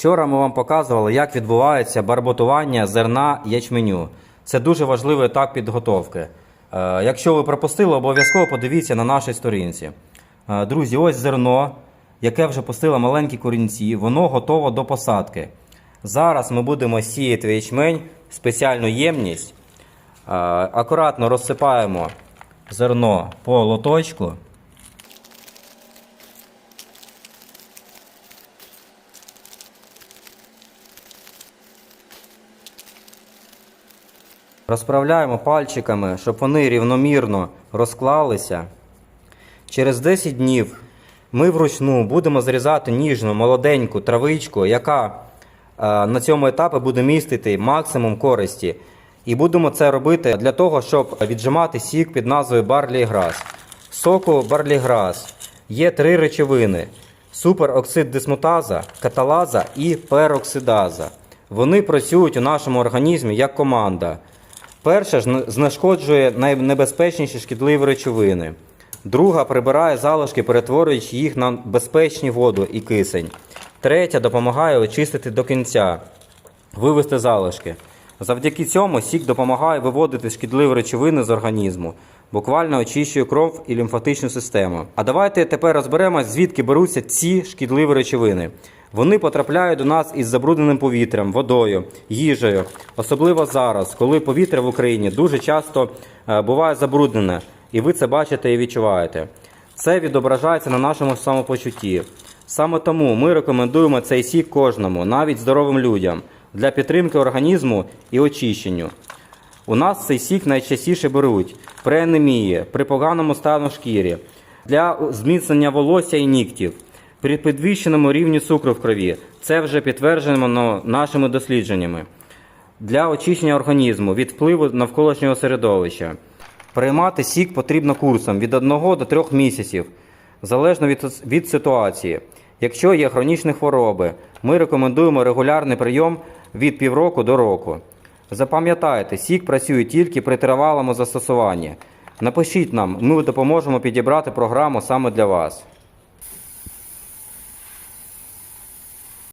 Вчора ми вам показували, як відбувається барботування зерна ячменю. Це дуже важливий етап підготовки. Е, Якщо ви пропустили, обов'язково подивіться на нашій сторінці. Е, Друзі, ось зерно, яке вже пустило маленькі корінці, воно готово до посадки. Зараз ми будемо сіяти ячмень в спеціальну ємність. Е, Акуратно розсипаємо зерно по лоточку. Розправляємо пальчиками, щоб вони рівномірно розклалися. Через 10 днів ми вручну будемо зрізати ніжну молоденьку травичку, яка е, на цьому етапі буде містити максимум користі. І будемо це робити для того, щоб віджимати сік під назвою Барліграс. Соку Барліграс є три речовини: супероксид дисмутаза, каталаза і пероксидаза. Вони працюють у нашому організмі як команда. Перша ж знешкоджує найнебезпечніші шкідливі речовини. Друга прибирає залишки, перетворюючи їх на безпечні воду і кисень. Третя допомагає очистити до кінця, вивести залишки. Завдяки цьому сік допомагає виводити шкідливі речовини з організму, буквально очищує кров і лімфатичну систему. А давайте тепер розберемось, звідки беруться ці шкідливі речовини. Вони потрапляють до нас із забрудненим повітрям, водою, їжею, особливо зараз, коли повітря в Україні дуже часто е, буває забруднене, і ви це бачите і відчуваєте. Це відображається на нашому самопочутті. Саме тому ми рекомендуємо цей сік кожному, навіть здоровим людям, для підтримки організму і очищенню. У нас цей сік найчастіше беруть при анемії, при поганому стану шкірі, для зміцнення волосся і нігтів, при підвищеному рівні цукру в крові. Це вже підтверджено нашими дослідженнями. Для очищення організму від впливу навколишнього середовища. Приймати сік потрібно курсом від 1 до 3 місяців, залежно від, від ситуації. Якщо є хронічні хвороби, ми рекомендуємо регулярний прийом від півроку до року. Запам'ятайте, сік працює тільки при тривалому застосуванні. Напишіть нам, ми допоможемо підібрати програму саме для вас.